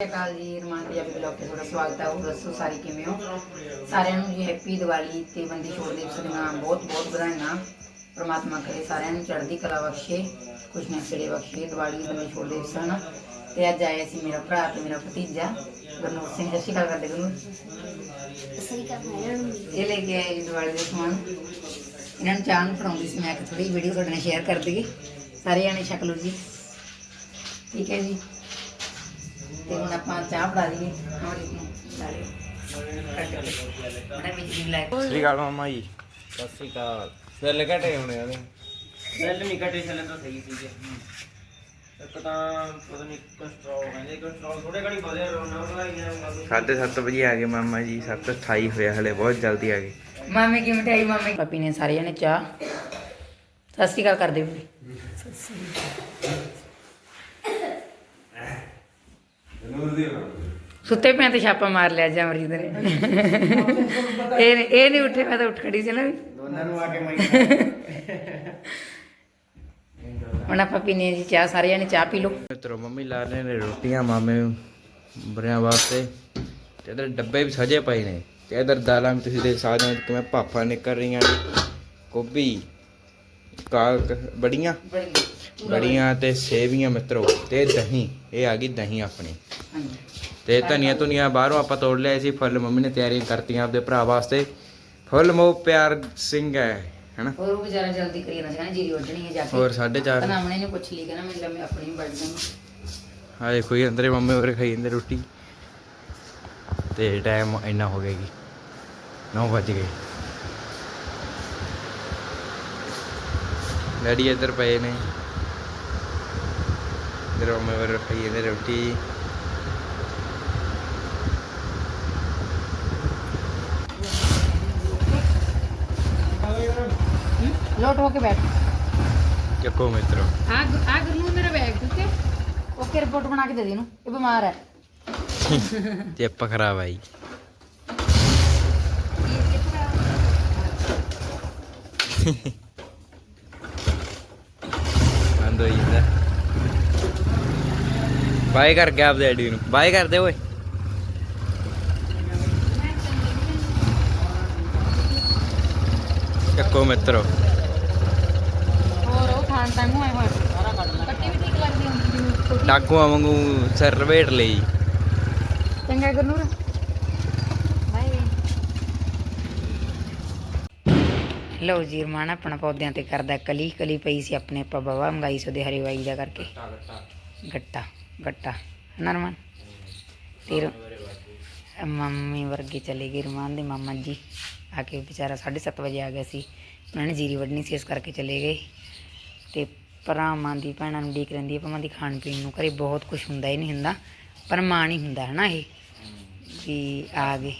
ਸਤਿ ਸ਼੍ਰੀ ਅਕਾਲ ਜੀ, ਰਮਾਨ ਪੰਜਾਬੀ ਬਲੌਗ ਤੇ ਤੁਹਾਡਾ ਸਵਾਗਤ ਹੈ। ਉਹ ਦੱਸੋ, ਸਾਰੇ ਕਿਵੇਂ ਹੋ? ਸਾਰਿਆਂ ਨੂੰ ਜੀ ਹੈਪੀ ਦੀਵਾਲੀ ਤੇ ਬੰਦੀ ਛੋੜ ਦਿਵਸ ਦੀਆਂ ਬਹੁਤ ਬਹੁਤ ਵਧਾਈਆਂ। ਪ੍ਰਮਾਤਮਾ ਕਰੇ ਸਾਰਿਆਂ ਨੂੰ ਚੜ੍ਹਦੀ ਕਲਾ ਬਖਸ਼ੇ, ਖੁਸ਼ੀਆਂ ਖੇੜੇ ਬਖਸ਼ੇ, ਦੀਵਾਲੀ ਬੰਦੀ ਛੋੜ ਦਿਵਸ ਹਨ ਤੇ ਅੱਜ ਆਏ ਸੀ ਮੇਰਾ ਭਰਾ ਤੇ ਮੇਰਾ ਭਤੀਜਾ, ਗੁਰਨੂਰ ਸਿੰਘ। ਸਤਿ ਸ਼੍ਰੀ ਅਕਾਲ ਕਰਦੇ ਗੁਰਨੂਰ। ਇਹ ਲੈ ਕੇ ਆਏ ਜੀ ਦੀਵਾਲੀ ਦੇ ਸਮਾਨ। ਇਹਨਾਂ ਨੂੰ ਚਾਹ ਨੂੰ ਫੜਾਉਂਦੀ ਸੀ, ਮੈਂ ਕਿ ਥੋੜੀ ਵੀਡੀਓ ਤੁਹਾਡੇ ਨਾਲ ਸ਼ੇਅਰ ਕਰ ਦਈਏ। ਸਾਰੇ ਜਾਣੇ ਛਕ ਜੀ ਠੀਕ ਹੈ ਜੀ। ਤੇ ਹੁਣ ਆਪਾਂ ਚਾਹ ਫੜਾ ਦਈਏ ਹਮਾਰੀ ਨੂੰ ਸਾਰੇ ਬੜਾ ਅਕਾਲ ਮਾਮਾ ਜੀ। ਸਤਿ ਸ਼੍ਰੀ ਅਕਾਲ। ਸੈੱਲ ਘਟੇ ਹੋਣੇ ਉਹਦੇ। ਸੈੱਲ ਨਹੀਂ ਘਟੇ ਸੈੱਲ ਤਾਂ ਸਹੀ ਸੀਗੇ ਇੱਕ ਤਾਂ ਪਤਾ ਨਹੀਂ ਕੋਲੇਸਟ੍ਰੋਲ ਕਹਿੰਦੇ ਕੋਲੇਸਟ੍ਰੋਲ ਥੋੜੇ ਘੜੀ ਵਧਿਆ ਰੋਣਾ ਸਾਢੇ ਸੱਤ ਵਜੇ ਆ ਗਏ ਮਾਮਾ ਜੀ 7:28 ਹੋਇਆ ਹਲੇ ਬਹੁਤ ਜਲਦੀ ਆ ਗਏ। ਮਾਮੇ ਕੀ ਮਠਾਈ ਮਾਮੇ? ਪਾਪੀ ਨੇ ਸਾਰੇ ਜਣੇ ਚਾਹ। ਸਤਿ ਸ਼੍ਰੀ ਅਕਾਲ ਕਰਦੇ ਵੀ ਸੁੱਤੇ ਪਿਆ ਤੇ ਛਾਪਾ ਮਾਰ ਲਿਆ ਜੀ ਅਮਰੀਤ ਨੇ। ਇਹ ਇਹ ਨਹੀਂ ਉੱਠੇ ਮੈਂ ਤਾਂ ਉੱਠ ਖੜੀ ਸੀ ਨਾ। ਵੀ ਦੋਨਾਂ ਨੂੰ ਆ ਕੇ ਮੈਂ ਹੁਣ ਆਪਾਂ ਪੀਨੇ ਜੀ ਚਾਹ ਸਾਰੇ ਜਣੇ ਚਾਹ ਪੀ ਲਓ। ਮਿੱਤਰੋ ਮੰਮੀ ਲਾ ਰਹੇ ਨੇ ਰੋਟੀਆਂ ਮਾਮੇ ਬਰਿਆਂ ਵਾਸਤੇ। ਤੇ ਇਧਰ ਡੱਬੇ ਵੀ ਸਜੇ ਪਏ ਨੇ। ਤੇ ਇਧਰ ਦਾਲਾਂ ਵੀ ਤੁਸੀਂ ਦੇਖ ਸਕਦੇ ਹੋ ਕਿਵੇਂ ਭਾਫਾਂ ਨਿਕਲ ਰਹੀਆਂ ਨੇ। ਗੋਭੀ ਕਾਕ ਬੜੀਆਂ। ਬੜੀਆਂ। ਤੇ ਸੇਵੀਆਂ ਮਿੱਤਰੋ ਤੇ ਦਹੀਂ ਇਹ ਆ ਗਈ ਦਹੀਂ ਆਪਣੀ। ਤੇ ਧਨੀਆ ਧੁਨੀਆ ਬਾਹਰੋਂ ਆਪਾਂ ਤੋੜ ਲਿਆ ਸੀ ਫੁੱਲ ਮੰਮੀ ਨੇ ਤਿਆਰੀ ਕਰਤੀਆਂ ਆਪਦੇ ਭਰਾ ਵਾਸਤੇ। ਫੁੱਲ ਮੋ ਪਿਆਰ ਸਿੰਘ ਹੈ ਹੈਨਾ? ਹੋਰ ਉਹ ਵਿਚਾਰਾ ਜਲਦੀ ਕਰੀ ਨਾ ਕਹਿੰਦਾ ਜੀਰੀ ਹੈ ਜਾ ਕੇ। ਹੋਰ 4:30 ਕਹਿੰਦਾ ਅਮਨੇ ਨੇ ਪੁੱਛ ਲਈ ਕਹਿੰਦਾ ਮੈਂ ਮੈਂ ਆਪਣੀ ਵੱਢ ਦਾਂਗੀ ਹਾਂ ਦੇਖੋ ਜੀ ਅੰਦਰੇ ਮੰਮੀ ਹੋਰ ਖਾਈ ਜਾਂਦੇ ਰੋਟੀ। ਤੇ ਟਾਈਮ ਇੰਨਾ ਹੋ ਗਿਆ ਜੀ। 9 ਵੱਜ ਗਏ। ਡੈਡੀ ਇੱਧਰ ਪਏ ਨੇ ਇੱਧਰ ਮੰਮੀ ਹੋਰ ਖਾਈ ਜਾਂਦੇ ਰੋਟੀ ਲੋਟ ਹੋ ਕੇ ਬੈਠ ਚੱਕੋ ਮਿੱਤਰੋ ਆ ਆ ਗੁਰੂ ਮੇਰਾ ਬੈਗ ਹੈ ਓਕੇ ਰਿਪੋਰਟ ਬਣਾ ਕੇ ਦੇ ਦੇ ਇਹਨੂੰ ਇਹ ਬਿਮਾਰ ਹੈ ਤੇ ਆਪਾਂ ਖਰਾਬ ਆਈ ਬੰਦ ਹੋ ਜਾਂਦਾ। ਬਾਏ ਕਰ ਗਿਆ ਆਪਦੇ ਡੈਡੀ ਨੂੰ। ਬਾਏ ਕਰ ਦੇ ਓਏ। ਚੱਕੋ ਮਿੱਤਰੋ। ਹੋਰ ਉਹ ਖਾਣ ਤੰਗ ਹੋਏ ਹੋਏ ਸਾਰਾ ਕੱਢ ਲੈ ਕੱਟੀ ਵੀ ਠੀਕ ਲੱਗਦੀ ਹੁੰਦੀ ਜਿਵੇਂ ਛੋਟੀ ਡਾਕੂਆਂ ਵਾਂਗੂ ਸਿਰ ਰਵੇਟ ਲਈ। ਚੰਗਾ ਗੁਰਨੂਰ ਬਾਏ ਲਓ ਜੀ ਰਮਾਨ ਆਪਣਾ ਪੌਦਿਆਂ ਤੇ ਕਰਦਾ ਕਲੀ ਕਲੀ ਪਈ ਸੀ ਆਪਣੇ ਆਪਾਂ ਬਵਾ ਮੰਗਾਈ ਸੋਦੇ ਹਰੀ ਵਾਈ ਦਾ ਕਰਕੇ। ਗੱਟਾ ਗੱਟਾ। ਨਰਮਨ ਤੇਰ ਮੰਮੀ ਵਰਗੀ ਚਲੀ ਗਈ ਰਮਾਨ ਦੇ ਮਾਮਾ ਜੀ। ਆ ਕੇ ਵਿਚਾਰਾ 7:30 ਵਜੇ ਆ ਗਿਆ ਸੀ। ਉਹਨਾਂ ਨੇ ਜੀਰੀ ਵੱਢਣੀ ਸੀ ਇਸ ਕਰਕੇ ਚਲੇ ਗਏ। ਤੇ ਭਰਾਵਾਂ ਦੀ ਭੈਣਾਂ ਨੂੰ ਡੀਕ ਰਹਿੰਦੀ ਹੈ ਦੀ ਖਾਣ ਪੀਣ ਨੂੰ। ਘਰੇ ਬਹੁਤ ਕੁਝ ਹੁੰਦਾ ਹੀ ਨਹੀਂ ਹੁੰਦਾ। ਪਰ ਮਾਂ ਨਹੀਂ ਹੁੰਦਾ ਹੈ ਨਾ ਇਹ? ਵੀ ਆ ਗਏ।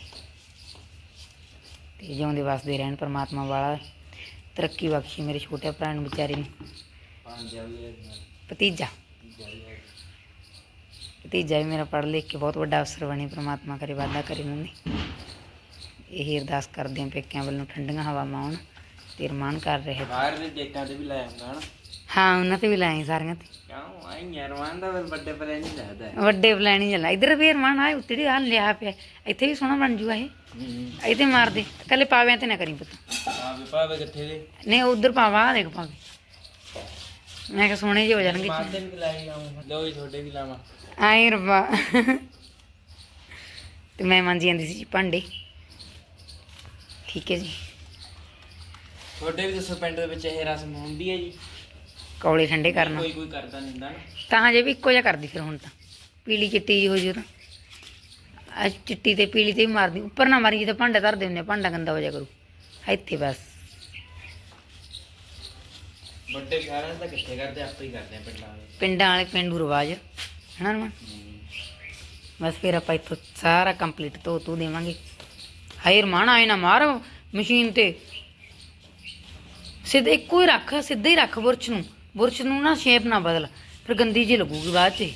ਤੇ ਜਿਉਂਦੇ ਵਸਦੇ ਰਹਿਣ ਪਰਮਾਤਮਾ ਵਾਲਾ। ਤਰੱਕੀ ਬਖਸ਼ੀ ਮੇਰੇ ਛੋਟੇ ਭਰਾ ਨੂੰ ਵਿਚਾਰੇ ਨੂੰ। ਭਤੀਜਾ। ਭਤੀਜਾ ਵੀ ਮੇਰਾ ਪੜ੍ਹ ਲਿਖ ਕੇ ਬਹੁਤ ਵੱਡਾ ਅਫਸਰ ਬਣੇ, ਪ੍ਰਮਾਤਮਾ ਕਰੇ ਵਾਦਾ ਕਰੇ ਮੰਮੀ। ਇਹ ਅਰਦਾਸ ਕਰਦੇ ਹਾਂ ਪੇਕਿਆਂ ਵੱਲੋਂ ਠੰਡੀਆਂ ਹਵਾਵਾਂ ਆਉਣ ਤੇ ਰਮਾਨ ਕਰ ਰਹੇ। ਬਾਹਰ ਦੇ ਡੇਟਾਂ ਤੇ ਵੀ ਲਾਇਆ ਹੁੰਦਾ ਹਨਾ। ਹਾਂ ਉਹਨਾਂ ਤੇ ਵੀ ਲਾਏ ਸਾਰੀਆਂ ਤੇ। ਕਿਉਂ? ਆਈ ਯਾਰਵਾਨ ਦਾ ਫਿਰ ਵੱਡੇ ਲੱਗਦਾ ਪਲਾਨ ਹੀ ਚੱਲਾ ਇਧਰ ਵੀ ਰਮਾਨ ਆਏ ਉੱਤੇ ਹਾਲ ਲਿਆ ਪਿਆ। ਇੱਥੇ ਵੀ ਸੋਹਣਾ ਬਣ ਜੂਗਾ ਇਹ। ਇੱਥੇ ਮਾਰ ਦੇ। ਕੱਲੇ ਪਾਵਿਆਂ ਤੇ ਨਾ ਕਰੀ ਪੁੱਤ। ਆ ਵੀ ਭਾਵੇਂ ਕਿੱਥੇ ਦੇ ਨਹੀਂ ਉਧਰ ਪਾਵਾ ਆਹ ਦੇਖ ਪਾਵੇ। ਮੈਂ ਕਿਹਾ ਸੋਹਣੇ ਜਿਹੇ ਹੋ ਜਾਣਗੇ ਮਾਰਦੇ ਵੀ ਲਾਈ ਲਾਵਾਂ। ਲਓ ਜੀ ਤੁਹਾਡੇ ਵੀ ਲਾਵਾਂ। ਆਏ ਰੱਬਾ। ਤੇ ਮੈਂ ਮੰਜੀ ਜਾਂਦੀ ਸੀ ਜੀ ਭਾਂਡੇ। ਠੀਕ ਹੈ ਜੀ। ਤੁਹਾਡੇ ਵੀ ਦੱਸੋ ਪਿੰਡ ਦੇ ਵਿੱਚ ਇਹ ਰਸਮ ਹੁੰਦੀ ਹੈ ਜੀ? ਕੌਲੇ ਠੰਡੇ ਕਰਨਾ। ਕੋਈ ਕੋਈ ਕਰਦਾ ਨਹੀਂ ਹੁੰਦਾ ਨਾ। ਤਾਂ ਹਜੇ ਵੀ ਇੱਕੋ ਜਿਹਾ ਕਰਦੀ ਫਿਰ ਹੁਣ ਤਾਂ। ਪੀਲੀ ਚਿੱਟੀ ਜੀ ਹੋ ਜੂ ਤਾਂ। ਆ ਚਿੱਟੀ ਤੇ ਪੀਲੀ ਤੇ ਵੀ ਮਾਰਦੀ। ਉੱਪਰ ਨਾ ਮਾਰੀ ਜਦੋਂ ਭਾਂਡਾ ਧਰਦੇ ਹੁੰਦੇ ਆ, ਭਾਂਡਾ ਗੰਦਾ ਹੋ ਜਾ ਕਰੂ। ਇੱਥੇ ਬਸ। ਵੱਡੇ ਸ਼ਹਿਰਾਂ 'ਚ ਤਾਂ ਕਿੱਥੇ ਕਰਦੇ ਆਪੇ ਹੀ ਕਰਦੇ ਆ ਪਿੰਡਾਂ ਵਾਲੇ। ਪਿੰਡਾਂ ਵਾਲੇ ਪਿੰਡੂ ਰਿਵਾਜ ਹਨਾ ਰਮਨ ਬਸ ਫਿਰ ਆਪਾਂ ਇੱਥੋਂ ਸਾਰਾ ਕੰਪਲੀਟ ਧੋ ਤੂ ਦੇਵਾਂਗੇ। ਹਾਏ ਰਮਾਨ ਆਏ ਨਾ ਮਾਰ ਮਸ਼ੀਨ ਤੇ। ਸਿੱਧਾ ਇੱਕੋ ਹੀ ਰੱਖ ਸਿੱਧਾ ਹੀ ਰੱਖ ਬੁਰਸ਼ ਨੂੰ। ਬੁਰਸ਼ ਨੂੰ ਨਾ ਸ਼ੇਪ ਨਾ ਬਦਲ ਫਿਰ ਗੰਦੀ ਜੀ ਲੱਗੂਗੀ ਬਾਅਦ 'ਚ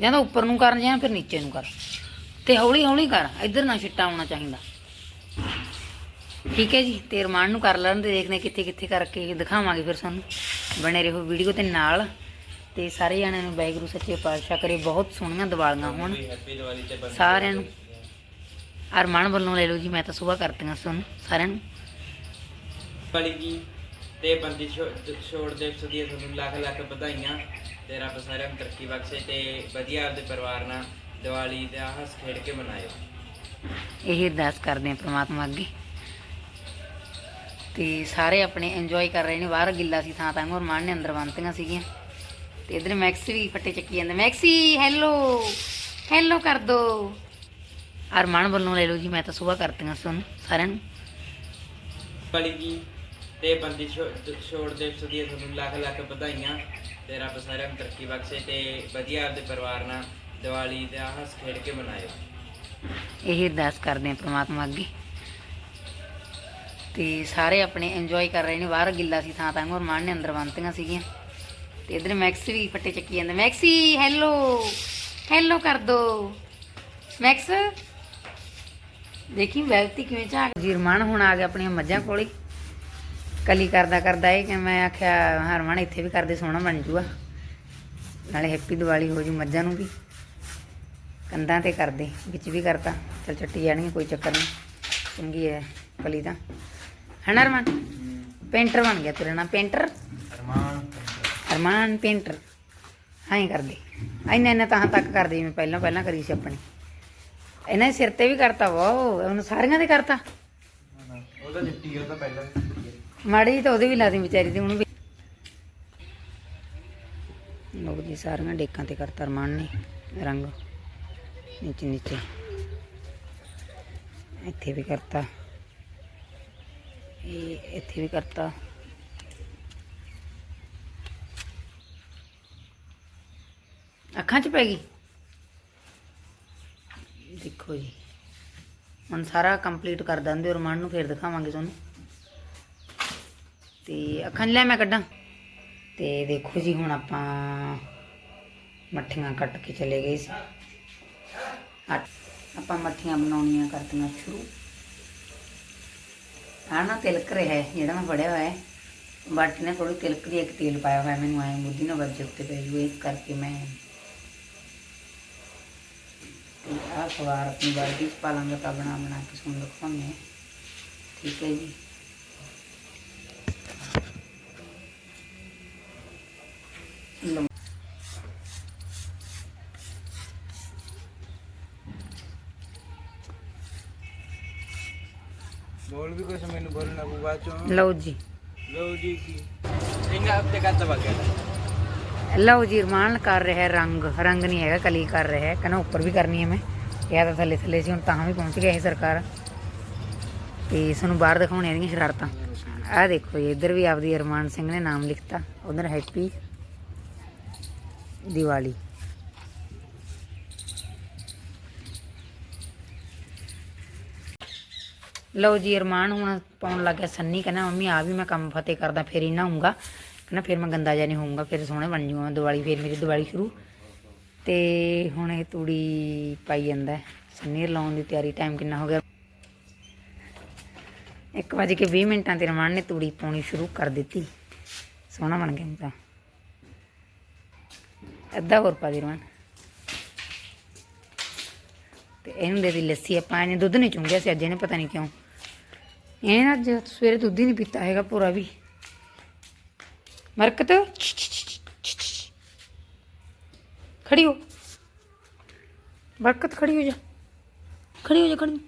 ਜਾਂ ਤਾਂ ਉੱਪਰ ਨੂੰ ਕਰਨ ਜਾਂ ਫਿਰ ਨੀਚੇ ਨੂੰ ਕਰ। ਤੇ ਹੌਲੀ ਹੌਲੀ ਕਰ ਇੱਧਰ ਨਾ ਛਿੱਟਾ ਆਉਣਾ ਚਾਹੀਦਾ। ਠੀਕ ਹੈ ਜੀ ਤੇ ਰਮਾਨ ਨੂੰ ਕਰ ਲੈਣ ਦੇ ਦੇਖਦੇ ਹਾਂ ਕਿੱਥੇ ਕਿੱਥੇ ਕਰਕੇ ਦਿਖਾਵਾਂਗੇ ਫਿਰ ਸਾਨੂੰ। ਬਣੇ ਰਹੋ ਵੀਡੀਓ ਤੇ ਨਾਲ। ਤੇ ਸਾਰੇ ਜਣਿਆਂ ਨੂੰ ਵਾਹਿਗੁਰੂ ਸੱਚੇ ਪਾਤਸ਼ਾਹ ਕਰੇ ਬਹੁਤ ਸੋਹਣੀਆਂ ਦੀਵਾਲੀਆਂ ਹੋਣ। ਸਾਰਿਆਂ ਨੂੰ। ਅਰਮਾਨ ਵੱਲੋਂ ਲੈ ਲਓ ਜੀ ਮੈਂ ਤਾਂ ਸਵੇਰ ਕਰਤੀਆਂ ਤੁਹਾਨੂੰ ਸਾਰਿਆਂ ਨੂੰ। ਤੇ ਬੰਦੀ ਛੋੜ ਦਿਵਸ ਦੀਆਂ ਤੁਹਾਨੂੰ ਲੱਖ ਲੱਖ ਵਧਾਈਆਂ ਤੇ ਰੱਬ ਸਾਰਿਆਂ ਨੂੰ ਤਰੱਕੀ ਬਖਸ਼ੇ ਤੇ ਵਧੀਆ ਆਪਦੇ ਪਰਿਵਾਰ ਨਾਲ ਦੀਵਾਲੀ ਦਾ ਹੱਸ ਖੇਡ ਕੇ ਮਨਾਇਓ। ਇਹ ਅਰਦਾਸ ਕਰਦੇ ਹਾਂ ਪ੍ਰਮਾਤਮਾ ਅੱਗੇ। ਤੇ ਸਾਰੇ ਆਪਣੇ ਇੰਜੋਏ ਕਰ ਰਹੇ ਨੇ ਬਾਹਰ ਗਿੱਲਾ ਸੀ ਥਾਂ ਤਾਂ ਅਰਮਾਨ ਨੇ ਅੰਦਰ ਬੰਨਤੀਆਂ ਸੀਗੀਆਂ। ਤੇ ਇਧਰ ਮੈਕਸ ਵੀ ਫੱਟੇ ਚੱਕੀ ਜਾਂਦਾ। ਮੈਕਸੀ ਹੈਲੋ ਹੈਲੋ ਕਰ ਦੋ। ਅਰਮਾਨ ਵੱਲੋਂ ਲੈ ਲਓ ਜੀ ਮੈਂ ਤਾਂ ਸਵੇਰ ਕਰਤੀਆਂ ਸਾਰਿਆਂ ਨੂੰ। ਦੀਵਾਲੀ ਜੀ ਤੇ ਬੰਦੀ ਛੋੜ ਦਿਵਸ ਦੀਆਂ ਤੁਹਾਨੂੰ ਲੱਖ ਲੱਖ ਵਧਾਈਆਂ ਤੇ ਰੱਬ ਸਾਰਿਆਂ ਨੂੰ ਤਰੱਕੀ ਬਖਸ਼ੇ ਤੇ ਵਧੀਆ ਆਪਦੇ ਪਰਿਵਾਰ ਨਾਲ ਦੀਵਾਲੀ ਦਾ ਹੱਸ ਖੇਡ ਕੇ ਮਨਾਇਓ। ਇਹ ਅਰਦਾਸ ਕਰਦੇ ਹਾਂ ਪ੍ਰਮਾਤਮਾ ਅੱਗੇ। ਤੇ ਸਾਰੇ ਆਪਣੇ ਇੰਜੋਏ ਕਰ ਰਹੇ ਨੇ, ਬਾਹਰ ਗਿੱਲਾ ਸੀ ਥਾਂ ਤਾਂ ਅਰਮਾਨ ਨੇ, ਅੰਦਰ ਬੰਤੀਆਂ ਸੀਗੀਆਂ। ਤੇ ਇਧਰ ਮੈਕਸ ਵੀ ਫੱਟੇ ਚੱਕੀ ਜਾਂਦਾ। ਮੈਕਸੀ ਹੈਲੋ ਹੈਲੋ ਕਰ ਦੋ। ਮੈਕਸ, ਦੇਖੀ ਵੈਲਤੀ ਕਿਵੇਂ ਝਾਕ ਜੀ ਰਮਾਨ ਹੁਣ ਆ ਗਿਆ ਆਪਣੀਆਂ ਮੱਝਾਂ ਕੋਲੇ। ਕਲੀ ਕਰਦਾ ਕਰਦਾ ਇਹ ਕਿ ਮੈਂ ਆਖਿਆ ਹਰਮਨ ਇੱਥੇ ਵੀ ਕਰਦੇ ਸੋਹਣਾ ਬਣ ਜੂਗਾ। ਨਾਲੇ ਹੈਪੀ ਦੀਵਾਲੀ ਹੋ ਜੂ ਮੱਝਾਂ ਨੂੰ ਵੀ। ਕੰਧਾਂ ਤੇ ਕਰਦੇ ਵਿੱਚ ਵੀ ਕਰਤਾ। ਚਲ ਚੱਟੀ ਜਾਣਗੇ ਕੋਈ ਚੱਕਰ ਨਹੀਂ। ਚੰਗੀ ਹੈ ਕਲੀ ਤਾਂ। ਹਨਾ ਪੇਂਟਰ ਬਣ ਗਿਆ ਤੇਰਾ ਨਾਮ ਪੇਂਟਰ? ਅਰਮਾਨ ਅਰਮਾਨ ਪੇਂਟਰ। ਹਾਂ ਹੀ ਕਰਦੇ ਇੰਨਾ ਇੰਨਾ ਤਾਂ ਤੱਕ ਕਰਦੇ ਜਿਵੇਂ ਪਹਿਲਾਂ ਪਹਿਲਾਂ ਕਰੀ ਸੀ ਆਪਣੀ। ਇਹਨਾਂ ਦੇ ਸਿਰ ਤੇ ਵੀ ਕਰਤਾ ਵਾਓ ਉਹਨੂੰ ਸਾਰੀਆਂ ਦੇ ਕਰਤਾ। ਉਹ ਤਾਂ ਚਿੱਟੀ ਉਹ ਤਾਂ ਪਹਿਲਾਂ ਮਾੜੀ ਤਾਂ ਉਹਦੇ ਵੀ ਲਾਦੀ ਵਿਚਾਰੀ ਦੀ ਹੁਣ ਵੀ। ਲੋਕ ਜੀ, ਸਾਰੀਆਂ ਡੇਕਾਂ ਤੇ ਕਰਤਾ ਅਰਮਾਨ ਨੇ, ਰੰਗ। ਨੀਚੇ ਨੀਚੇ। ਇੱਥੇ ਵੀ ਕਰਤਾ। ਇਹ ਇੱਥੇ ਵੀ ਕਰਤਾ। ਅੱਖਾਂ 'ਚ ਪੈ ਗਈ? ਦੇਖੋ ਜੀ। ਹੁਣ ਸਾਰਾ ਕੰਪਲੀਟ ਕਰ ਦਿੰਦੇ ਰਮਾਨ ਨੂੰ ਫੇਰ ਦਿਖਾਵਾਂਗੇ ਤੁਹਾਨੂੰ। ਤੇ ਅੱਖਾਂ 'ਚ ਲੈ ਮੈਂ ਕੱਢਾਂ। ਤੇ ਦੇਖੋ ਜੀ, ਹੁਣ ਆਪਾਂ ਮੱਠੀਆਂ ਕੱਟ ਕੇ ਚਲੇ ਗਏ ਸੀ। ਆਪਾਂ ਮੱਠੀਆਂ ਬਣਾਉਣੀਆਂ ਕਰਤੀਆਂ ਸ਼ੁਰੂ। ਆਹ ਨਾ ਤਿਲਕ ਰਿਹਾ ਹੈ, ਜਿਹੜਾ ਮੈਂ ਫੜਿਆ ਹੋਇਆ ਹੈ। ਬਾਟੀ ਨੇ ਥੋੜੀ ਤਿਲਕ ਦੀ ਇੱਕ ਤੇਲ ਪਾਇਆ ਹੋਇਆ ਮੈਨੂੰ ਆਏ ਬੁੱਧੀ ਨਾਲ ਵੱਜੇ ਉੱਤੇ ਪੈ ਜੂ, ਇਸ ਕਰਕੇ ਮੈਂ ਤੇ ਆਹ ਸਵਾਰ ਆਪਣੀ ਬਾਲਟੀ 'ਚ ਪਾ ਲਾਂਗੇ ਤਾਂ ਬਣਾ ਬਣਾ ਕੇ ਸੁਣ ਦਿਖਾਉਂਦੇ ਹਾਂ। ਠੀਕ ਹੈ ਜੀ ਲਓ ਬੋਲ ਵੀ ਕੁਛ ਮੈਨੂੰ ਬੋਲਣਾ ਪਊ ਬਾਅਦ ਚੋਂ ਲਓ ਜੀ। ਲਓ ਜੀ ਕੀ ਇੰਗਾ ਹਫ਼ਤੇ ਕੱਤ ਵਗਿਆ ਲਓ ਜੀ ਰਮਾਨ ਕਰ ਰਿਹਾ ਹੈ ਰੰਗ। ਰੰਗ ਨਹੀਂ ਹੈਗਾ ਕਲੀ ਕਰ ਰਿਹਾ ਹੈ। ਕਹਿੰਦਾ ਉੱਪਰ ਵੀ ਕਰਨੀ ਹੈ ਮੈਂ। ਕਿਹਾ ਤਾਂ ਥੱਲੇ ਥੱਲੇ ਸੀ ਹੁਣ ਤਾਂ ਵੀ ਪਹੁੰਚ ਗਿਆ ਇਹ ਸਰਕਾਰ। ਤੇ ਤੁਹਾਨੂੰ ਬਾਹਰ ਦਿਖਾਉਣੇ ਇਹਦੀਆਂ ਸ਼ਰਾਰਤਾਂ। ਆਹ ਦੇਖੋ ਜੀ ਇੱਧਰ ਵੀ ਆਪਦੀ ਅਰਮਾਨ ਸਿੰਘ ਨੇ ਨਾਮ ਲਿਖਤਾ। ਉਧਰ ਹੈਪੀ ਦੀਵਾਲੀ। ਲਓ ਜੀ, ਅਰਮਾਨ ਹੁਣ ਪਾਉਣ ਲੱਗ ਗਿਆ ਸੰਨੀ, ਕਹਿੰਦਾ, ਮੰਮੀ ਆ ਵੀ ਮੈਂ ਕੰਮ ਫਤਿਹ ਕਰਦਾ, ਫਿਰ ਹੀ ਨਹਾਉਂਗਾ ਕਹਿੰਦਾ, ਫਿਰ ਮੈਂ ਗੰਦਾ ਜਿਹਾ ਨਹੀਂ ਹੋਊਂਗਾ, ਫਿਰ ਸੋਹਣੇ ਬਣ ਜੂਗਾ ਦੀਵਾਲੀ, ਫਿਰ ਮੇਰੀ ਦੀਵਾਲੀ ਸ਼ੁਰੂ। ਤੇ ਹੁਣ ਇਹ ਤੂੜੀ ਪਾਈ ਜਾਂਦਾ ਸੰਨੀ ਲਾਉਣ ਦੀ ਤਿਆਰੀ ਟਾਈਮ ਕਿੰਨਾ ਹੋ ਗਿਆ? 1 ਵਜੇ ਕੇ 20 ਮਿੰਟਾਂ ਤੇ ਰਮਾਨ ਨੇ ਤੂੜੀ ਪਾਉਣੀ ਸ਼ੁਰੂ ਕਰ ਦਿੱਤੀ। ਸੋਹਣਾ ਬਣ ਗਿਆ ਹੁਣ ਤਾਂ। ਅੱਧਾ ਹੋਰ ਪਾ ਦੇ ਰਮਾਨ ਤੇ ਇਹਨੂੰ ਦੇ ਦੀ ਲੱਸੀ ਆਪਾਂ, ਇਹਨੇ ਦੁੱਧ ਨਹੀਂ ਚੁੰਗਿਆ ਸੀ, ਅੱਜ ਇਹਨੇ ਪਤਾ ਨਹੀਂ ਕਿਉਂ ਇਹਨੇ ਨਾ ਅੱਜ ਸਵੇਰੇ ਦੁੱਧ ਹੀ ਨਹੀਂ ਪੀਤਾ ਹੈਗਾ ਪੂਰਾ ਵੀ। ਮਰਕਤ? ਖੜੀ ਹੋ। ਬਰਕਤ ਖੜੀ ਹੋ ਜਾ। ਖੜੀ ਹੋ ਜਾ, ਖੜੀ।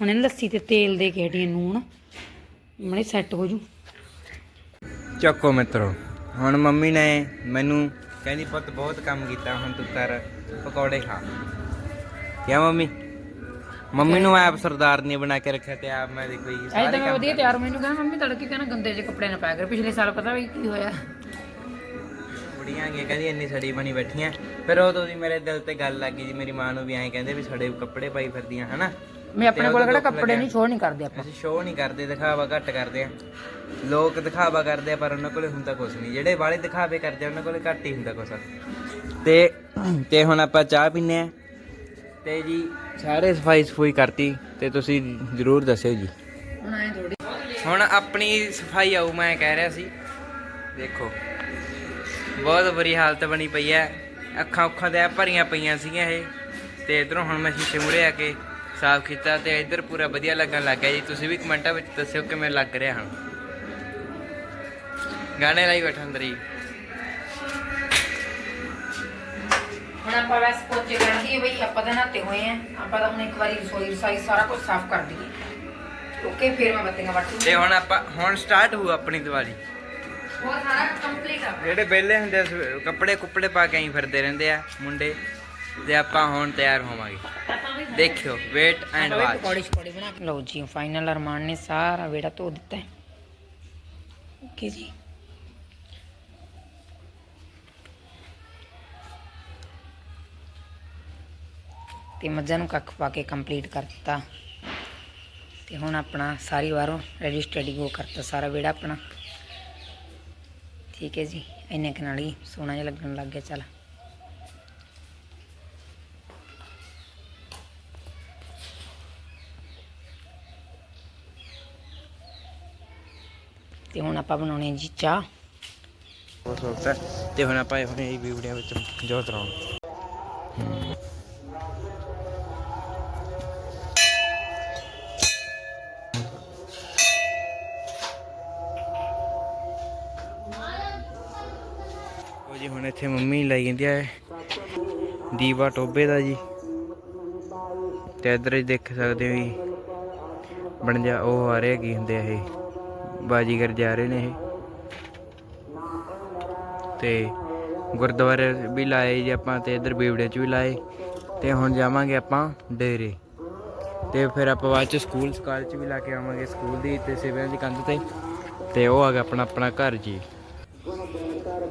ਹੁਣ ਇਹਨੂੰ ਲੱਸੀ ਤੇ ਤੇਲ ਦੇ ਕੇ ਹਟੀਆਂ ਨੂਣ। ਮਣੇ ਸੈੱਟ ਹੋ ਜੂ। ਚੱਕੋ ਮਿੱਤਰੋ, ਹੁਣ ਮੰਮੀ ਨੇ ਮੈਨੂੰ ਕਹਿੰਦੀ, ਪੁੱਤ ਬਹੁਤ ਕੰਮ ਕੀਤਾ, ਹੁਣ ਤੂੰ ਕਰ ਪਕੌੜੇ ਖਾ। ਕਿਆ ਮੰਮੀ? ਮੰਮੀ ਨੂੰ ਆਪ ਸਰਦਾਰ ਨੇ ਬਣਾ ਕੇ ਰੱਖਿਆ ਤੇ ਆਪ ਮੈਂ ਦੇਖੋ ਜੀ ਅੱਜ ਸਾਰੇ ਤਾਂ ਮੈਂ ਵਧੀਆ ਤਿਆਰ ਮੈਨੂੰ ਕਹਿੰਦਾ ਮੰਮੀ ਤੜਕੇ ਕਹਿੰਦਾ ਗੰਦੇ ਜਿਹੇ ਕੱਪੜੇ ਨਾ ਪਾਇਆ ਕਰ ਪਿਛਲੇ ਸਾਲ ਪਤਾ ਵੀ ਕੀ ਹੋਇਆ। ਕੁੜੀਆਂ ਆ ਕਹਿੰਦੀ ਇੰਨੀ ਸੜੀ ਬਣੀ ਬੈਠੀਆਂ। ਫਿਰ ਉਹ ਤੋਂ ਦੀ ਮੇਰੇ ਦਿਲ ਤੇ ਗੱਲ ਲੱਗ ਗਈ ਜੀ ਮੇਰੀ ਮਾਂ ਨੂੰ ਵੀ ਐਂ ਕਹਿੰਦੇ ਵੀ ਸੜੇ ਕੱਪੜੇ ਪਾਈ ਫਿਰਦੀਆਂ ਹਨਾ? ਮੈਂ ਆਪਣੇ ਕੋਲ ਕਿਹੜਾ ਕੱਪੜੇ। ਨਹੀਂ ਛੋੜ ਨਹੀਂ ਕਰਦੇ ਆਪਾਂ। ਅਸੀਂ ਸ਼ੋਅ ਨਹੀਂ ਕਰਦੇ ਦਿਖਾਵਾ ਘੱਟ ਕਰਦੇ ਆ। ਲੋਕ ਦਿਖਾਵਾ ਕਰਦੇ ਆ ਪਰ ਉਹਨਾਂ ਕੋਲੇ ਹੁੰਦਾ ਕੁਝ ਨਹੀਂ। ਜਿਹੜੇ ਵਾਲੇ ਦਿਖਾਵੇ ਕਰਦੇ ਉਹਨਾਂ ਕੋਲੇ ਘੱਟ ਹੀ ਹੁੰਦਾ ਕੁਝ ਤੇ ਤੇ ਹੁਣ ਆਪਾਂ ਚਾਹ ਪੀਨੇ ਆ। ਤੇ ਜੀ ਸਾਰੇ ਸਫ਼ਾਈ ਸਫੂਈ ਕਰਤੀ ਤੇ ਤੁਸੀਂ ਜਰੂਰ ਦੱਸਿਓ ਜੀ। ਹੁਣ ਐ ਥੋੜੀ ਹੁਣ ਆਪਣੀ ਸਫ਼ਾਈ ਆਊ ਮੈਂ ਕਹਿ ਰਿਹਾ ਸੀ। ਦੇਖੋ ਬਹੁਤ ਬੁਰੀ ਹਾਲਤ ਬਣੀ ਪਈ ਹੈ ਅੱਖਾਂ ਉੱਖਾਂ ਤੇ ਭਰੀਆਂ ਪਈਆਂ ਸੀਗੀਆਂ ਇਹ। ਤੇ ਇਧਰੋਂ ਹੁਣ ਮੈਂ ਸ਼ੀਸ਼ੇ ਮੂਹਰੇ ਆ ਕੇ ਸਾਫ਼ ਕੀਤਾ ਤੇ ਇੱਧਰ ਪੂਰਾ ਵਧੀਆ ਲੱਗਣ ਲੱਗ ਗਿਆ ਜੀ। ਤੁਸੀਂ ਵੀ ਕਮੈਂਟਾਂ ਵਿੱਚ ਦੱਸਿਓ ਕਿਵੇਂ ਲੱਗ ਰਿਹਾ ਹਨ ਗਾਣੇ ਲਾਈ ਬੈਠਾ ਅੰਦਰ ਹੀ ਹੁਣ ਆਪਾਂ ਬਸ ਪੋਚੇ ਕਰਨਗੇ ਬਈ ਆਪਾਂ ਤਾਂ ਨਹਾਤੇ ਹੋਏ ਆ। ਆਪਾਂ ਤਾਂ ਹੁਣ ਇੱਕ ਵਾਰੀ ਰਸੋਈ ਰਸਾਈ ਸਾਰਾ ਕੁਝ ਸਾਫ਼ ਕਰ ਦਈਏ ਓਕੇ ਫਿਰ ਮੈਂ ਬੱਤੀਆਂ ਵੱਟ ਤੇ ਹੁਣ ਆਪਾਂ ਹੁਣ ਸਟਾਰਟ ਹੋਊ ਆਪਣੀ ਦੀਵਾਲੀ। ਉਹ ਸਾਰਾ ਕੰਪਲੀਟ ਆ। ਜਿਹੜੇ ਵਿਹਲੇ ਹੁੰਦੇ ਕੱਪੜੇ ਕੁੱਪੜੇ ਪਾ ਕੇ ਆਈ ਫਿਰਦੇ ਰਹਿੰਦੇ ਆ ਮੁੰਡੇ। ਤੇ ਆਪਾਂ ਹੁਣ ਤਿਆਰ ਹੋਵਾਂਗੇ। ਦੇਖਿਓ ਵੇਟ ਐਂਡ ਵਾਚ ਪਕੌੜੇ ਸ਼ਕੌੜੇ ਬਣਾ ਕੇ ਲਓ ਜੀ ਫਾਈਨਲ ਅਰਮਾਨ ਨੇ ਸਾਰਾ ਵੇੜਾ ਧੋ ਦਿੱਤਾ ਹੈ। ਓਕੇ ਜੀ। ਤੇ ਮੱਝਾਂ ਨੂੰ ਕੱਖ ਪਾ ਕੇ ਕੰਪਲੀਟ ਕਰ ਦਿੱਤਾ ਤੇ ਹੁਣ ਆਪਣਾ ਸਾਰੀ ਵਾਰੋਂ ਰੈਡੀ ਸਟੱਡੀ ਗੋ ਕਰਤਾ ਸਾਰਾ ਵੇੜਾ ਆਪਣਾ। ਠੀਕ ਹੈ ਜੀ, ਇੰਨੇ ਕੁ ਨਾਲ ਹੀ ਸੋਹਣਾ ਜਿਹਾ ਲੱਗਣ ਲੱਗ ਗਿਆ, ਚੱਲ। ਤੇ ਹੁਣ ਆਪਾਂ ਬਣਾਉਣੇ ਜੀ ਚਾਹ। ਬਹੁਤ ਸੌਖਤ ਤੇ ਹੁਣ ਆਪਾਂ ਹੁਣ ਇਹ ਵੀਡੀਓ ਵਿੱਚ ਜੋਤ ਰਾਉਣ ਜੀ, ਹੁਣ ਇੱਥੇ ਮੰਮੀ ਲਾਈ ਜਾਂਦੀ ਹੈ ਦੀਵਾ ਟੋਬੇ ਦਾ ਜੀ। ਤੇ ਇਧਰ ਦੇਖ ਸਕਦੇ ਹੋ ਜੀ, ਬਣ ਜਾ ਉਹ ਆ ਰਹੇ ਕੀ ਹੁੰਦੇ ਆ ਇਹ, ਬਾਜੀਗਰ ਜਾ ਰਹੇ ਨੇ ਇਹ। ਤੇ ਗੁਰਦੁਆਰੇ ਵੀ ਲਾਏ ਜੀ ਆਪਾਂ ਤੇ ਇਧਰ ਬੀਵੜੇ ਚ ਵੀ ਲਾਏ। ਤੇ ਹੁਣ ਜਾਵਾਂਗੇ ਆਪਾਂ ਡੇਰੇ। ਤੇ ਫਿਰ ਆਪਾਂ ਬਾਅਦ ਚ ਸਕੂਲ ਸਕਾਲ ਚ ਵੀ ਲਾ ਕੇ ਆਵਾਂਗੇ ਸਕੂਲ ਦੀ ਤੇ ਸੇਵਿਆਂ ਦੀ ਕੰਧ ਤੇ। ਤੇ ਉਹ ਆ ਗਿਆ ਆਪਣਾ ਆਪਣਾ ਘਰ ਜੀ।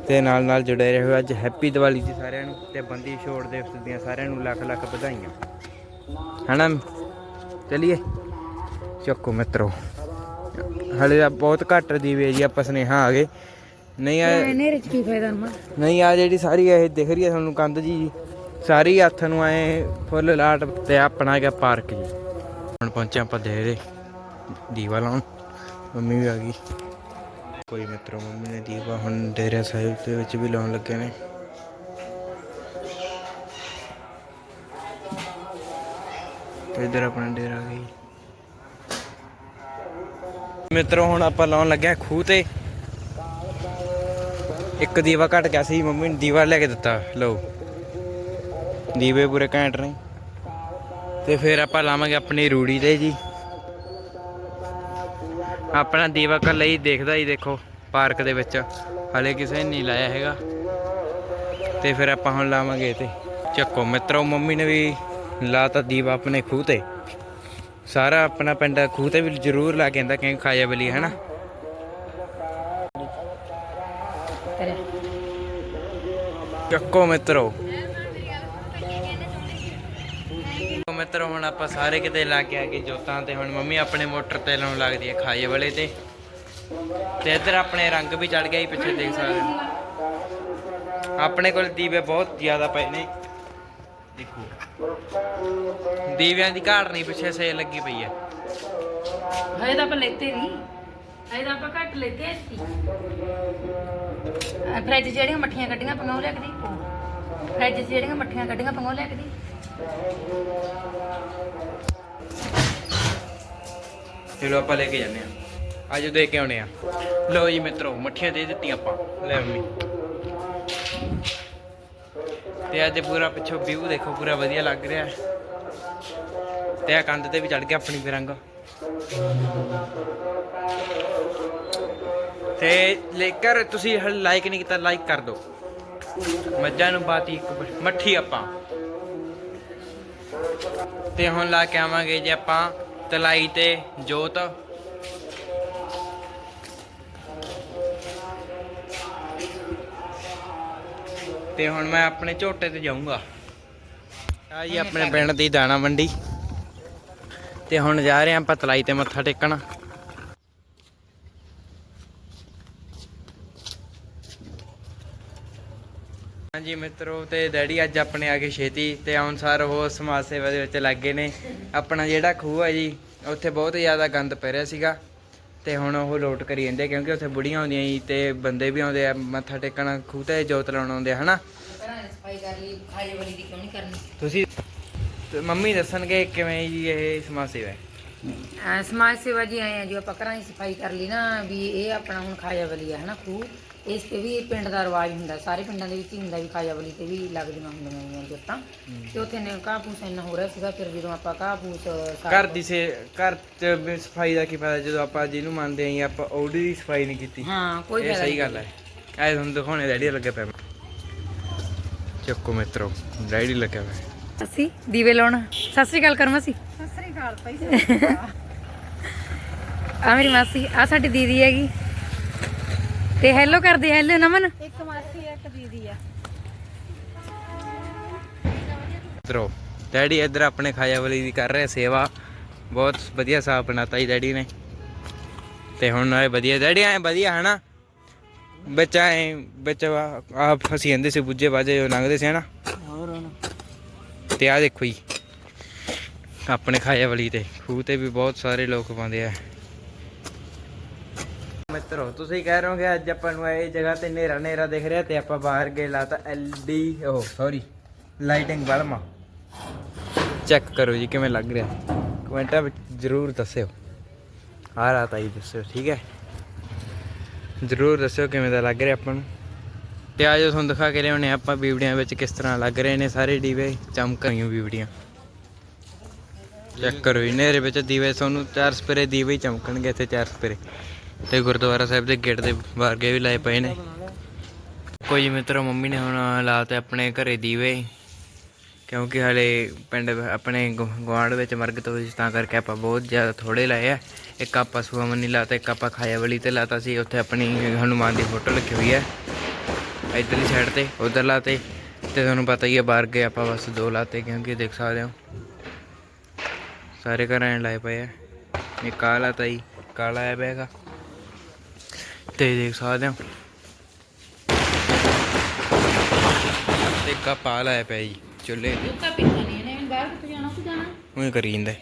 ਤੇ ਨਾਲ ਨਾਲ ਜੁੜੇ ਰਹੋ ਅੱਜ ਹੈਪੀ ਦੀਵਾਲੀ ਜੀ ਸਾਰਿਆਂ ਨੂੰ ਤੇ ਬੰਦੀ ਛੋੜ ਦਿਵਸ ਦੀਆਂ ਸਾਰਿਆਂ ਨੂੰ ਲੱਖ ਲੱਖ ਵਧਾਈਆਂ। ਹਨਾ? ਚਲਿਏ? ਚੱਕੋ ਮਿੱਤਰੋ। ਹਲੇ ਬਹੁਤ ਘੱਟ ਦੀਵੇ ਜੀ ਆਪਾਂ ਸੁਨੇਹਾ ਆ ਗਏ। ਨਹੀਂ ਆ ਹਨੇਰੇ ਚ ਕੀ ਫਾਇਦਾ ਨਾ ਨਹੀਂ ਆ ਜਿਹੜੀ ਸਾਰੀ ਇਹ ਦਿਖ ਰਹੀ ਹੈ ਤੁਹਾਨੂੰ ਕੰਧ ਜੀ ਸਾਰੀ ਹੱਥ ਨੂੰ ਐ ਫੁੱਲ ਲਾਟ ਤੇ ਆਪਣਾ ਗਿਆ ਪਾਰਕ ਜੀ। ਹੁਣ ਪਹੁੰਚੇ ਆਪਾਂ ਦੇ ਦੇ ਦੀਵਾ ਲਾਉਣ। ਮੰਮੀ ਵੀ ਆ ਗਈ। ਕੋਈ ਮਿੱਤਰੋ ਮੰਮੀ ਨੇ ਦੀਵਾ ਹੁਣ ਡੇਰੇ ਸਾਹਿਬ ਦੇ ਵਿੱਚ ਵੀ ਲਾਉਣ ਲੱਗੇ ਨੇ। ਤੇ ਇਧਰ ਆਪਣਾ ਡੇਰਾ ਆ ਗਈ ਮਿੱਤਰੋ, ਹੁਣ ਆਪਾਂ ਲਾਉਣ ਲੱਗਿਆ ਖੂਹ ਤੇ। ਇੱਕ ਦੀਵਾ ਘਟ ਗਿਆ ਸੀ ਮੰਮੀ ਨੇ, ਦੀਵਾ ਲੈ ਕੇ ਦਿੱਤਾ, ਲਓ। ਦੀਵੇ ਪੂਰੇ ਘੈਂਟ ਨੇ। ਤੇ ਫਿਰ ਆਪਾਂ ਲਾਵਾਂਗੇ ਆਪਣੀ ਰੂੜੀ ਤੇ ਜੀ। ਆਪਣਾ ਦੀਵਾ ਕੱਲ ਹੀ ਦੇਖਦਾ ਹੀ ਦੇਖੋ, ਪਾਰਕ ਦੇ ਵਿੱਚ। ਹਲੇ ਕਿਸੇ ਨੇ ਨਹੀਂ ਲਾਇਆ ਹੈਗਾ। ਤੇ ਫਿਰ ਆਪਾਂ ਹੁਣ ਲਾਵਾਂਗੇ ਤੇ ਚੱਕੋ, ਮਿੱਤਰੋ, ਮੰਮੀ ਨੇ ਵੀ ਲਾਤਾ ਦੀਵਾ ਆਪਣੇ ਖੂਹ ਤੇ। ਸਾਰਾ ਆਪਣਾ ਪਿੰਡ ਖੂਹ ਤੇ ਵੀ ਜ਼ਰੂਰ ਲਾ ਕੇ ਆਂਦਾ ਕਿਉਂਕਿ ਖਾਇਆ ਬਲੀ ਹੈ ਨਾ ਚੱਕੋ, ਮਿੱਤਰੋ ਚੱਕੋ ਮਿੱਤਰੋ ਹੁਣ ਆਪਾਂ ਸਾਰੇ ਕਿਤੇ ਲੱਗ ਕੇ ਆ ਜੋਤਾਂ ਤੇ, ਹੁਣ ਮੰਮੀ ਆਪਣੇ ਮੋਟਰ ਤੇ ਲਾਉਣ ਲੱਗਦੀ ਹੈ ਖਾਏ ਵਾਲੇ ਤੇ। ਤੇ ਇੱਧਰ ਆਪਣੇ ਰੰਗ ਵੀ ਚੜ ਗਿਆ ਹੀ ਪਿੱਛੇ ਦੇਖ ਸਕਦੇ ਹੋ। ਆਪਣੇ ਕੋਲ ਦੀਵੇ ਬਹੁਤ ਜ਼ਿਆਦਾ ਪਏ ਨੇ। ਦੇਖੋ। ਦੀਵਿਆਂ ਦੀ ਘਾਟ ਨਹੀਂ, ਪਿੱਛੇ ਸੇਲ ਲੱਗੀ ਪਈ ਹੈ ਹਜੇ ਤਾਂ ਆਪਾਂ ਲੈਤੇ ਨਹੀਂ। ਹਜੇ ਤਾਂ ਆਪਾਂ ਘੱਟ ਲੈਤੇ ਐ ਫ੍ਰਿਜ ਜਿਹੜੀਆਂ ਮੱਠੀਆਂ ਕੱਢੀਆਂ ਪੰਗੋ ਲਿਆ ਕੇ ਫ੍ਰਿਜ ਜਿਹੜੀਆਂ ਮੱਠੀਆਂ ਕੱਢੀਆਂ ਪੰਗੋ ਲਿਆ ਕੇ ਚਲੋ ਆਪਾਂ ਲੈ ਕੇ ਜਾਂਦੇ ਆ ਅੱਜ ਦੇ ਕੇ ਆਉਣੇ ਆ। ਲਓ ਜੀ ਮਿੱਤਰੋ, ਮੱਠੀਆਂ ਦੇ ਦਿੱਤੀਆਂ ਆਪਾਂ। ਲੈ ਮੰਮੀ। ਤੇ ਅੱਜ ਪੂਰਾ ਪਿੱਛੋਂ ਵਿਊ ਦੇਖੋ, ਪੂਰਾ ਵਧੀਆ ਲੱਗ ਰਿਹਾ ਤੇ ਆ ਕੰਧ ਤੇ ਵੀ ਚੜ ਗਿਆ ਆਪਣੀ ਵੀ ਤੇ ਲੇਕਰ ਤੁਸੀਂ ਹਲ ਲਾਈਕ ਨਹੀਂ ਕੀਤਾ ਲਾਈਕ ਕਰ ਦਿਓ। ਮੱਝਾਂ ਨੂੰ ਬਾਤੀ ਇੱਕ ਮੱਠੀ ਆਪਾਂ। ਤੇ ਹੁਣ ਲਾ ਕੇ ਆਵਾਂਗੇ ਜੇ ਆਪਾਂ ਤਲਾਈ ਤੇ ਜੋਤ। ਤੇ ਹੁਣ ਮੈਂ ਆਪਣੇ ਝੋਟੇ ਤੇ ਜਾਊਂਗਾ। ਆ ਜੀ ਆਪਣੇ ਪਿੰਡ ਦੀ ਦਾਣਾ ਮੰਡੀ। ਤੇ ਹੁਣ ਜਾ ਰਹੇ ਆਂ ਆਪਾਂ ਤਲਾਈ ਤੇ ਮੱਥਾ ਟੇਕਣ। ਹਾਂਜੀ ਮਿੱਤਰੋ ਤੇ ਡੈਡੀ ਅੱਜ ਆਪਣੇ ਆ ਗਏ ਛੇਤੀ ਤੇ ਅਨੁਸਾਰ ਉਹ ਸਮਾਜ ਸੇਵਾ ਦੇ ਵਿੱਚ ਲੱਗੇ ਨੇ। ਆਪਣਾ ਜਿਹੜਾ ਖੂਹ ਹੈ ਜੀ, ਉੱਥੇ ਬਹੁਤ ਜ਼ਿਆਦਾ ਗੰਦ ਪੈ ਰਿਹਾ ਸੀਗਾ ਤੇ ਹੁਣ ਉਹ ਲੋਟ ਕਰੀ ਜਾਂਦੇ ਕਿਉਂਕਿ ਉੱਥੇ ਬੁੜੀਆਂ ਆਉਂਦੀਆਂ ਜੀ ਤੇ ਬੰਦੇ ਵੀ ਆਉਂਦੇ ਆ, ਮੱਥਾ ਟੇਕਣ, ਖੂਹ ਤੇ ਜੋਤ ਲਾਉਣ ਆਉਂਦੇ ਹਨਾ? ਸਫ਼ਾਈ ਕਰ ਲਈ ਖਾਏ ਵਾਲੀ ਦੀ ਕਿਉਂ ਨਹੀਂ ਕਰਨੀ ਤੁਸੀਂ ਤੇ ਮੰਮੀ ਦੱਸਣਗੇ ਕਿਵੇਂ ਜੀ ਇਹ ਸਮਾਜ ਸੇਵਾ ਹੈ? ਅਹ ਸਮਾਜ ਸੇਵਾ ਜੀ ਆਏ ਆ ਜੋ, ਆਪਾਂ ਘਰਾਂ ਦੀ ਸਫ਼ਾਈ ਕਰ ਲਈ ਨਾ, ਵੀ ਇਹ ਆਪਣਾ ਹੁਣ ਖਾਜਾ ਬਲੀ ਆ, ਹਨਾ, ਖੂਹ। ਇਸ ਤੇ ਵੀ ਪਿੰਡ ਦਾ ਰਿਵਾਜ ਹੁੰਦਾ ਸਾਰੇ ਪਿੰਡਾਂ ਦੇ ਵਿੱਚ ਹੀ ਹੁੰਦਾ ਵੀ ਖਾਜਾ ਬਲੀ ਤੇ ਵੀ ਲੱਗਦੀਆਂ ਹੁੰਦੀਆਂ ਨੇ ਜੋਤਾਂ। ਤੇ ਉੱਥੇ ਨੇ ਘਾਹ ਫੂਸ ਇੰਨਾ ਹੋ ਰਿਹਾ ਸੀਗਾ ਫਿਰ ਜਦੋਂ ਆਪਾਂ ਫੂਸ ਸਾਫ਼- ਘਰ ਦੀ ਸੇ ਘਰ ਚ ਵੀ ਸਫ਼ਾਈ ਦਾ ਕੀ ਫਾਇਦਾ ਜਦੋਂ ਆਪਾਂ ਜਿਹਨੂੰ ਮੰਨਦੇ ਆਂ ਆਪਾਂ ਉਹਦੀ ਦੀ ਸਫ਼ਾਈ ਨਹੀਂ ਕੀਤੀ। ਹਾਂ ਕੋਈ ਇਹ ਫਾਇਦਾ ਸਹੀ ਗੱਲ ਹੈ। ਐ ਤੁਹਾਨੂੰ ਦਿਖਾਉਣੇ ਰੈਡੀ ਲੱਗੇ ਪਏ ਚੱਕੋ ਮਿੱਤਰੋ ਰੈਡੀ ਲੱਗੇ ਪਏ ਅਸੀਂ ਦੀਵੇ ਲਾਉਣ। ਸਤਿ ਸ੍ਰੀ ਅਕਾਲ ਕਰਮਾ ਸੀ ਸਤਿ ਸ੍ਰੀ ਅਕਾਲ ਭਾਈ ਆ ਮੇਰੀ ਮਾਸੀ ਆ ਸਾਡੀ ਦੀਦੀ ਹੈਗੀ। ਤੇ ਹੈਲੋ ਕਰਦੇ ਹੈਲੋ ਨਮਨ। ਇੱਕ ਮਾਸੀ ਇੱਕ ਦੀਦੀ ਆ। ਮਿੱਤਰੋ ਡੈਡੀ ਇੱਧਰ ਆਪਣੇ ਖਾਇਆ ਵਾਲੀ ਦੀ ਕਰ ਰਿਹਾ ਸੇਵਾ। ਬਹੁਤ ਵਧੀਆ ਸਾਹ ਬਣਾਤਾ ਜੀ ਡੈਡੀ ਨੇ। ਤੇ ਹੁਣ ਨਾਲੇ ਵਧੀਆ ਡੈਡੀ ਐ ਵਧੀਆ ਹਨਾ? ਬੱਚਾ ਐ ਬੱਚਾ ਆ ਫਸੀ ਜਾਂਦੇ ਸੀ ਬੁੱਝੇ ਬਾਜੇ ਜੋ ਲੰਘਦੇ ਸੀ ਹਨਾ? ਹੋਰ ਹੁਣ? ਤੇ ਆ ਦੇਖੋ ਜੀ ਆਪਣੇ ਖਾਇਆ ਵਾਲੀ ਤੇ। ਖੂਹ ਤੇ ਵੀ ਬਹੁਤ ਸਾਰੇ ਲੋਕ ਪਾਉਂਦੇ ਆ। ਮਿੱਤਰੋ, ਤੁਸੀਂ ਕਹਿ ਰਹੇ ਹੋ ਕਿ ਅੱਜ ਆਪਾਂ ਨੂੰ ਇਹ ਜਗ੍ਹਾ ਤੇ ਹਨੇਰਾ ਹਨੇਰਾ ਦਿਖ ਰਿਹਾ ਤੇ ਆਪਾਂ ਬਾਹਰ ਗਏ ਲਾਤਾ ਐਲਡੀ ਉਹ ਸੌਰੀ ਲਾਈਟਿੰਗ ਬਲਮਾ। ਚੈੱਕ ਕਰੋ ਜੀ ਕਿਵੇਂ ਲੱਗ ਰਿਹਾ। ਕਮੈਂਟਾਂ ਵਿੱਚ ਜ਼ਰੂਰ ਦੱਸਿਓ। ਆ ਰਾਤ ਆਈ ਦੱਸਿਓ, ਠੀਕ ਹੈ? ਜ਼ਰੂਰ ਦੱਸਿਓ ਕਿਵੇਂ ਦਾ ਲੱਗ ਰਿਹਾ ਆਪਾਂ ਨੂੰ। ਤੇ ਆ ਜੋ ਤੁਹਾਨੂੰ ਦਿਖਾ ਕੇ ਲਿਆਉਣੇ ਆਪਾਂ ਬੀਵੜੀਆਂ ਵਿੱਚ ਕਿਸ ਤਰ੍ਹਾਂ ਲੱਗ ਰਹੇ ਨੇ ਸਾਰੇ ਦੀਵੇ ਚਮਕ ਰਹੀਆਂ ਬੀਵੜੀਆਂ। ਚੈੱਕ ਕਰੋ ਜੀ, ਹਨੇਰੇ ਵਿੱਚ ਦੀਵੇ, ਤੁਹਾਨੂੰ ਚਾਰ ਸਪਰੇ ਦੀਵੇ ਹੀ ਚਮਕਣਗੇ ਇੱਥੇ ਚਾਰ ਸਪਰੇ ਤੇ ਗੁਰਦੁਆਰਾ ਸਾਹਿਬ ਦੇ ਗੇਟ ਦੇ ਬਾਰਗੇ ਵੀ ਲਾਏ ਪਏ ਨੇ। ਕੋਈ ਮਿੱਤਰੋ ਮੰਮੀ ਨੇ ਹੁਣ ਲਾਤੇ ਆਪਣੇ ਘਰੇ ਦੀਵੇ, ਕਿਉਂਕਿ ਹਲੇ ਪਿੰਡ ਆਪਣੇ ਗਵਾਂਡ ਵਿੱਚ ਮਰਗਤ ਹੋਈ ਸੀ, ਤਾਂ ਕਰਕੇ ਆਪਾਂ ਬਹੁਤ ਜ਼ਿਆਦਾ ਥੋੜੇ ਲਾਏ ਆ। ਇੱਕ ਆਪਾਂ ਸੁਆਮਨੀ ਲਾਤਾ, ਇੱਕ ਆਪਾਂ ਖਾਇਆ ਵਾਲੀ ਤੇ ਲਾਤਾ ਸੀ, ਉੱਥੇ ਆਪਣੀ ਹਨੂਮਾਨ ਦੀ ਫੋਟੋ ਰੱਖੀ ਹੋਈ ਹੈ। ਇਧਰਲੀ ਸਾਈਡ ਤੇ, ਉਧਰ ਲਾਤੇ, ਤੇ ਤੁਹਾਨੂੰ ਪਤਾ ਹੀ ਹੈ ਬਾਹਰ ਗਏ ਆਪਾਂ, ਬਸ ਦੋ ਲਾਤੇ, ਕਿਉਂਕਿ ਦੇਖ ਸਕਦੇ ਹੋ। ਸਾਰੇ ਘਰਾਂ ਐਂ ਲਾਏ ਪਏ ਆ। ਇਹ ਕਾਲਾ ਤਾਂ ਹੀ ਕਾਲਾ ਆਇਆ ਪਿਆ ਤੇ ਦੇਖ ਸਕਦੇ ਹੋ। ਤੇ ਕਾ ਪਾ ਲਾਇਆ ਪਿਆ ਜੀ ਚੁੱਲ੍ਹੇ ਤੇ। ਦੁੱਕਾ ਪੀਤਾ ਨਹੀਂ ਇਹਨੇ ਬਾਹਰ ਕਿੱਥੇ ਜਾਣਾ ਤੂੰ ਜਾਣਾ। ਉਹੀ ਕਰੀ ਜਾਂਦਾ।